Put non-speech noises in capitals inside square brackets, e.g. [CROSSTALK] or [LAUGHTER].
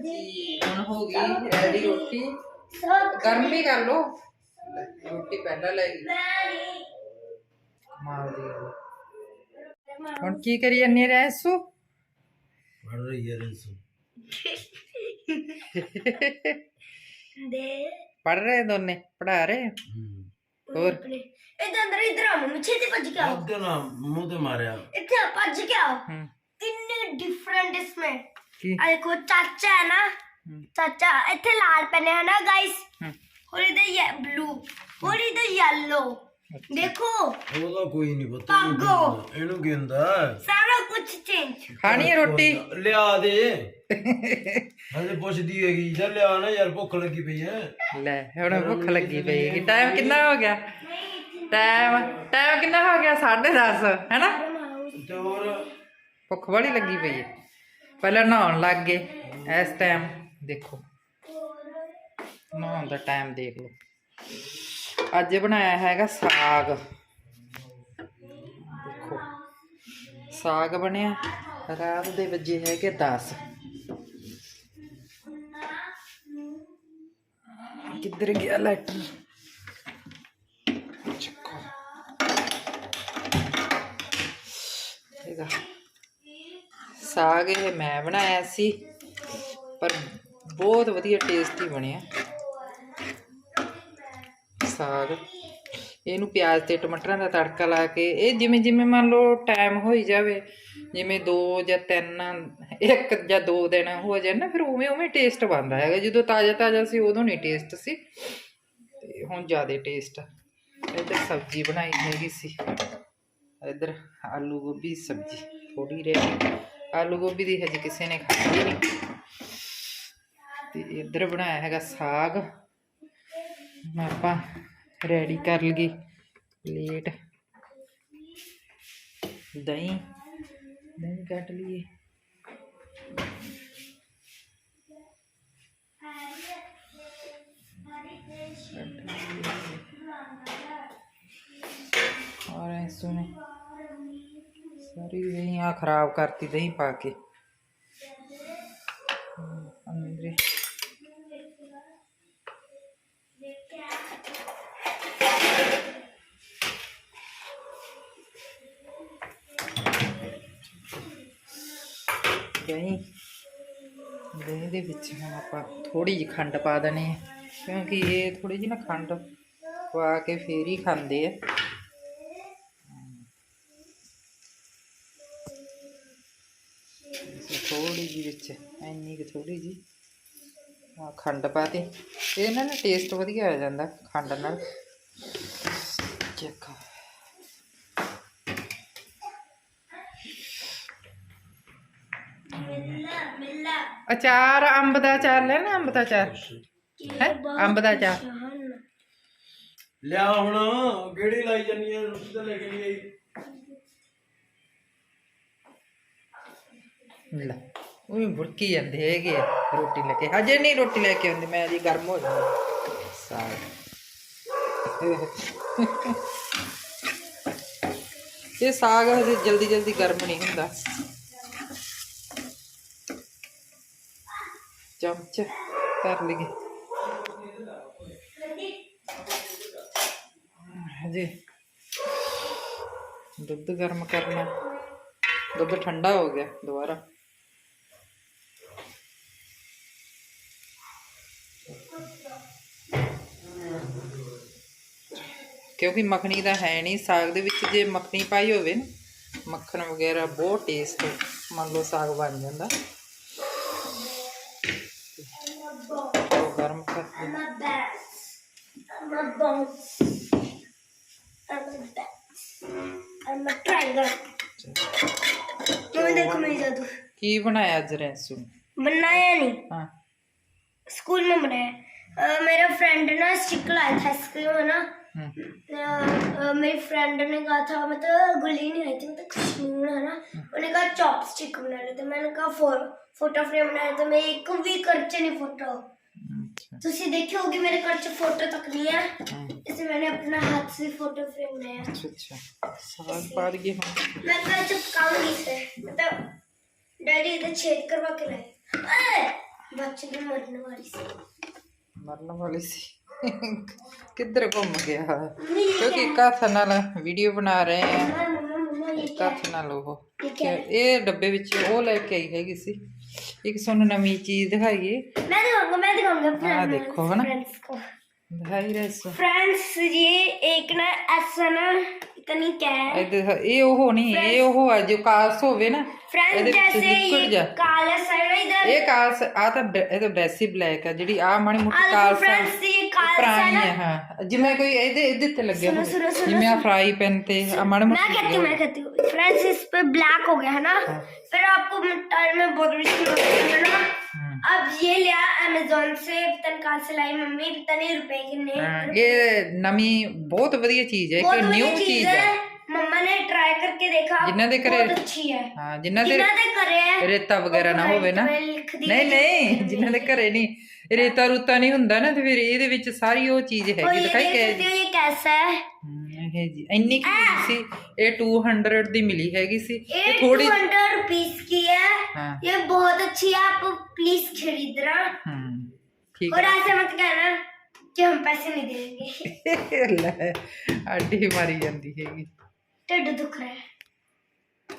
ਜੀ। ਹੁਣ ਹੋ ਗਈ ਰੈਡੀ ਰੋਟੀ। ਗਰਮ ਵੀ ਕਰ ਲੋ। ਰੋਟੀ ਪਹਿਲਾਂ ਲੈ ਗਈ। ਮਾਰ ਦੀ। ਹੁਣ ਕੀ ਕਰੀ ਜੰਨੀ ਰੈਸੂ? ਪੜ ਰਹੀ ਹੈ ਰੰਸੂ। ਦੇ। ਪੜ ਰਹੇ ਦੋਨੇ? ਪੜਾ ਰਹੇ ਹੂੰ। ਹੋਰ? ਇਧਰ ਅੰਦਰ ਇਧਰ ਆ। ਮੰਮੀ ਛੇਤੀ ਭੱਜ ਕੇ ਆਓ। ਉਹਦੇ ਨਾ ਮੂੰਹ ਤੇ ਮਾਰਿਆ। ਇੱਥੇ ਆ, ਭੱਜ ਕੇ ਹੂੰ। ਕਿੰਨੇ ਡਿਫਰੈਂਟ ਇਸਮੇ ਆ ਦੇਖੋ ਚਾਚਾ ਹੈ ਨਾ? ਚਾਚਾ ਇੱਥੇ ਲਾਲ ਪੈਨੇ ਹੈ ਨਾ ਗਾਇਸ और इधर ये ब्लू और इधर येलो देखो ਉਹਦਾ ਕੋਈ ਨਹੀਂ ਪਤਾ ਭਾਗੋ। ਇਹਨੂੰ ਕਹਿੰਦਾ सारा कुछ चेंज ਖਾਣੀ ਹੈ ਰੋਟੀ? ਲਿਆ ਦੇ। [LAUGHS] ਹਜੇ ਪੁੱਛਦੀ ਹੈਗੀ ਜਾਂ ਲਿਆ ਨਾ ਯਾਰ ਭੁੱਖ ਲੱਗੀ ਪਈ ਐ। ਲੈ ਹੁਣ ਭੁੱਖ ਲੱਗੀ ਪਈ ਹੈ ਟਾਈਮ ਕਿੰਨਾ ਹੋ ਗਿਆ? ਟਾਈਮ ਟਾਈਮ ਕਿੰਨਾ ਹੋ ਗਿਆ? 10:30 ਹੈਨਾ ਤੇ ਹੋਰ? ਭੁੱਖ ਬੜੀ ਲੱਗੀ ਪਈ ਹੈ। ਪਹਿਲਾਂ ਨਹਾਉਣ ਲੱਗ ਗਏ। ਇਸ ਟਾਈਮ ਦੇਖੋ। ਨਹਾਉਣ ਦਾ ਟਾਈਮ ਦੇਖ ਲਓ। ਅੱਜ ਬਣਾਇਆ ਹੈਗਾ ਸਾਗ। ਦੇਖੋ। ਸਾਗ ਬਣਿਆ। ਰਾਤ ਦੇ ਵਜੇ ਹੈਗੇ 10 ਕਿੱਧਰ ਗਿਆ ਲੈਟਰ ਚੱਕੋ। ਹੈਗਾ ਸਾਗ ਇਹ ਮੈਂ ਬਣਾਇਆ ਸੀ, ਪਰ ਬਹੁਤ ਵਧੀਆ ਟੇਸਟੀ ਬਣਿਆ। ਸਾਗ, ਇਹਨੂੰ ਪਿਆਜ਼ ਤੇ ਟਮਾਟਰਾਂ ਦਾ ਤੜਕਾ ਲਾ ਕੇ, ਇਹ ਜਿਵੇਂ ਜਿਵੇਂ ਮੰਨ ਲਓ ਟਾਈਮ ਹੋਈ ਜਾਵੇ, ਜਿਵੇਂ 2 ਜਾਂ 3 ਇੱਕ ਜਾਂ 2 ਦਿਨ ਹੋ ਜਾਣ ਨਾ, ਫਿਰ ਉਵੇਂ ਉਵੇਂ ਟੇਸਟ ਬਣਦਾ ਹੈਗਾ। ਜਦੋਂ ਤਾਜ਼ਾ ਤਾਜ਼ਾ ਸੀ, ਉਦੋਂ ਨਹੀਂ ਟੇਸਟ ਸੀ। ਤੇ ਹੁਣ ਜ਼ਿਆਦਾ ਟੇਸਟ ਆ। ਇੱਧਰ ਸਬਜ਼ੀ ਬਣਾਈ ਹੈਗੀ ਸੀ। ਇੱਧਰ ਆਲੂ ਗੋਭੀ ਸਬਜ਼ੀ ਥੋੜੀ ਰਹਿ ਗਈ ਆਲੂ ਗੋਭੀ ਦੀ ਹਜੇ ਕਿਸੇ ਨੇ ਖਾਧੀ ਨਹੀਂ ਤੇ ਇੱਧਰ ਬਣਾਇਆ ਹੈਗਾ ਸਾਗ ਹੁਣ ਆਪਾਂ ਰੈਡੀ ਕਰ ਲਈਏ ਪਲੇਟ ਦਹੀਂ ਦਹੀਂ ਕੱਟ ਲਈਏ और ऐसो ने ਸਾਰੀ ਦਹੀਂ ਆ ਖਰਾਬ ਕਰਤੀ, ਦਹੀਂ ਪਾ ਕੇ। ਅੰਦਰੇ ਦਹੀਂ ਦਹੀਂ ਦੇ ਵਿੱਚ ਹੁਣ ਆਪਾਂ ਥੋੜੀ ਜਿਹੀ ਖੰਡ ਪਾ ਦਣੀ ਕਿਉਂਕਿ ਇਹ ਥੋੜੀ ਜਿਹੀ ਨਾ ਖੰਡ ਪਾ ਕੇ ਫੇਰ ਹੀ ਖਾਂਦੇ ਆ। ਥੋੜੀ ਜੀ ਵਿੱਚ, ਇੰਨੀ ਕਿ ਥੋੜੀ ਜੀ ਆ ਖੰਡ ਪਾ ਦੇ ਇਹ ਨਾਲ ਨਾ ਟੇਸਟ ਵਧੀਆ ਆ ਜਾਂਦਾ ਖੰਡ ਨਾਲ। ਚੈੱਕ। ਅਚਾਰ, ਅੰਬ ਦਾ ਅਚਾਰ, ਲੈ ਨਾ ਅੰਬ ਦਾ ਅਚਾਰ। ਹੈ? ਅੰਬ ਦਾ ਅਚਾਰ। ਲਿਆ ਹੁਣ ਕਿਹੜੀ ਲਾਈ ਜਾਨੀ ਆ, ਰੋਟੀ ਤਾਂ ਲੈ ਕੇ ਨਹੀਂ ਆਈ। ਲੈ ਉਹ ਵੀ ਬੁੜਕੀ ਜਾਂਦੇ ਹੈਗੇ ਆ ਰੋਟੀ ਲੈ ਕੇ ਹਜੇ ਨਹੀਂ ਰੋਟੀ ਲੈ ਕੇ ਆਉਂਦੀ ਮੈਂ ਜੀ ਗਰਮ ਹੋ ਜਾਂਦੀ ਸਾਗ ਇਹ ਸਾਗ ਹਜੇ ਜਲਦੀ ਜਲਦੀ ਗਰਮ ਨਹੀਂ ਹੁੰਦਾ ਚਮਚ ਕਰ ਲਈਏ ਹਜੇ ਦੁੱਧ ਗਰਮ ਕਰਨਾ ਦੁੱਧ ਠੰਡਾ ਹੋ ਗਿਆ ਦੁਬਾਰਾ ਕਿਉਂਕਿ ਮੱਖਣੀ ਦਾ ਹੈ ਨਹੀਂ ਸਾਗ ਦੇ ਵਿੱਚ ਜੇ ਮੱਖਣੀ ਪਾਈ ਹੋਵੇ ਨਾ ਮੱਖਣ ਵਗੈਰਾ ਬਹੁਤ ਟੇਸਟ ਮੰਨ ਲਓ ਸਾਗ ਬਣ ਜਾਂਦਾ। ਗਰਮ ਕਰ ਕੀ ਬਣਾਇਆ ਅੱਜ ਰੈਸੂ? ਬਣਾਇਆ ਨਹੀਂ ਹਾਂ। स्कूल में बनाया अ, मेरा फ्रेंड ना स्टिक लाया था आइसक्रीम है ना ਹੂੰ अ, अ, मेरी फ्रेंड ने कहा था मतलब गुल्ली नहीं आई थी मतलब खुशबू है ना उन्होंने कहा चॉपस्टिक बना रहे थे मैंने कहा फो, फोटो फ्रेम बना रहे थे मैं एक भी करचे नहीं फोटो ਅੱਛਾ ਤੁਸੀਂ ਦੇਖੀ ਹੋਗੀ ਮੇਰੇ ਘਰ ਚ ਫੋਟੋ ਤੱਕ ਨਹੀਂ ਹੈ ਹਾਂ इसे मैंने अपना हाथ से फोटो फ्रेम बनाया ਅੱਛਾ ਅੱਛਾ ਸਾਗ ਪਾ ਦਈਏ ਹੁਣ मैं कल चिपकाऊंगी इसे मतलब डैडी इधर छेद करवा के लाए अरे, बच्चे की मरने वाली सी ਮਰਨ ਵਾਲੀ ਸੀ ਕਿੱਧਰ ਘੁੰਮ ਗਿਆ मम्मी ये ਕਿਉਂਕਿ ਇੱਕ ਹੱਥ ਨਾਲ ਵੀਡੀਓ ਬਣਾ ਰਹੇ ਆ मम्मा मम्मा मम्मा ये ਇੱਕ क्या ਹੱਥ ਨਾਲ ਉਹ ये क्या है ਇਹ ਡੱਬੇ ਵਿੱਚ ਉਹ ਲੈ ਕੇ ਆਈ ਹੈਗੀ ਸੀ ਇੱਕ ਸਾਨੂੰ ਨਵੀਂ ਚੀਜ਼ ਦਿਖਾਈਏ मैं दिखाऊंगा मैं दिखाऊंगा हाँ, फ्रेंड्स देखो, है ना? फ्रेंड्स को ਦਿਖਾਈ ਰਹੇ ਸੋ फ्रेंड्स ये एक ना ऐसा ना इतनी क्या है ਇਹ ਦੇਖ- ਇਹ ਉਹ ਨਹੀਂ ਇਹ ਉਹ ਆ ਜੋ ਕਾਸ ਹੋਵੇ ਨਾ फ्रेंड्स ਇਹਦੇ ਵਿੱਚ जैसे ਲਿਕੁਇਡ ये ਜਾ काला सा है ना इधर ਇਹ ਕਾਸ ਆ ਤਾਂ ਬੈ- ਇਹ ਤਾਂ ਬੈਸੀ ਬਲੈਕ ਆ ਜਿਹੜੀ ਆ ਮਾੜੀ ਮੋਟੀ आ देखो ਕਾਲਸ फ्रेंड्स ये काला सा ਪੁਰਾਣੀ है ਹੈ ना ਹਾਂ ਜਿਵੇਂ ਕੋਈ ਇਹਦੇ ਇਹਦੇ ਤੇ ਲੱਗਿਆ सुनो, ਹੋਵੇ सुनो, सुनो, ਜਿਵੇਂ ਆ ਫਰਾਈ ਪੈਨ ਤੇ ਆ ਮਾੜਾ मैं ਮੋਟੀ कहती हूँ मैं कहती हूँ फ्रेंड्स इस पे ब्लैक हो गया है ना फिर आपको टाइम में बहुत बड़ी समस्या है ना अब ये लिया अमेजोन से पता नहीं कहाँ से लाई मम्मी पता नहीं रुपए कितने ਹਾਂ, ਇਹ ਨਵੀਂ ਬਹੁਤ ਵਧੀਆ ਚੀਜ਼ ਹੈ बहुत ਇੱਕ ਨਿਊ बढ़िया ਚੀਜ਼ चीज ਹੈ है मम्मा ने ट्राई करके देखा जिन्ना दे करे- बहुत अच्छी है ਹਾਂ ਜਿਨ੍ਹਾਂ ਦੇ जिन्ना दे करे है ਰੇਤਾ ਵਗੈਰਾ ਨਾ ਹੋਵੇ ਨਾ मैं लिख दी ਨਹੀਂ ਨਹੀਂ ਜਿਨ੍ਹਾਂ ਦੇ ਘਰੇ ਨਹੀਂ ਰੇਤਾ ਰੂਤਾ ਨਹੀਂ ਹੁੰਦਾ ਨਾ ਤੇ ਫਿਰ ਇਹਦੇ ਵਿੱਚ ਸਾਰੀ ਉਹ ਚੀਜ਼ और ਹੈਗੀ ये ਦਿਖਾਈ देख ਕਿ सकते हो ये कैसा है ਹਮ, ਇਹ ਜੀ ਇੰਨੀ ਕੀ ਮਿਲੀ ਸੀ ਇਹ 200 ਦੀ ਮਿਲੀ ਹੈਗੀ ਸੀ ये ਇਹ टू ਥੋੜੀ हंड्रेड रुपीज की है हाँ ये बहुत अच्छी है आप प्लीज खरीदना ਹਮ ਠੀਕ और ऐसे मत कहना कि हम पैसे नहीं देंगे ਹੈ ਲੈ ਆਡੀ ਮਾਰੀ ਜਾਂਦੀ ਹੈਗੀ ढिड दुख रहा है